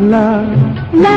la লা।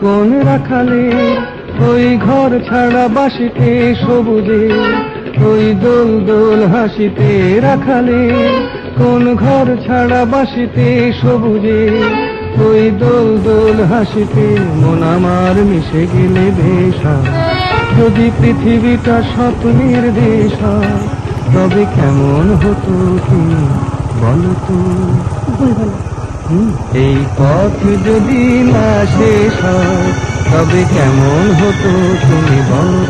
কোন রাখালে ওই ঘর ছাড়া বাসিতে সবুজে, ওই দোল দোল হাসিতে রাখালে কোন ঘর ছাড়া বাসিতে সবুজে ওই দোল দোল হাসিতে মন আমার মিশে গেলে ভেসা যদি পৃথিবীটা স্বপ্নের দেশ তবে কেমন হতো তুমি বলো তো? বলব না। হুম, এই পথ যদি না শেষ হয় তবে কেমন হতো তুমি বলো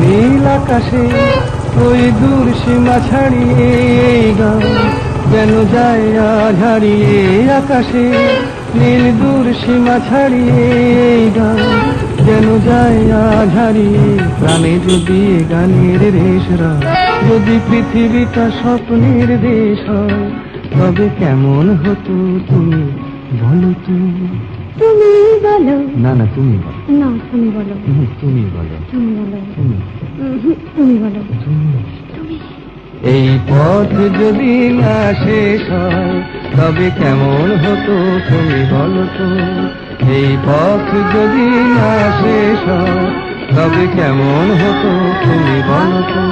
নীল আকাশে ওই দূর সীমা ছাড়িয়ে এই যেন যায় হারিয়ে আকাশে। নীল দূর সীমা ছাড়িয়ে এই যেন যায় হারিয়ে। প্রাণে যদি গানের রেশরা যদি পৃথিবীটা স্বপ্নের দেশ হয়, তবে কেমন হতো তুমি বলো তুমি তুমি বলো। না না তুমি বলো। না তুমি বলো। তুমি বলো। তুমি বলো। তুমি বলো। এই পথ যদি না শেষ হয় তবে কেমন হতো তুমি বলো তো? এই পথ যদি না শেষ হয় তবে কেমন হতো তুমি বলো তো?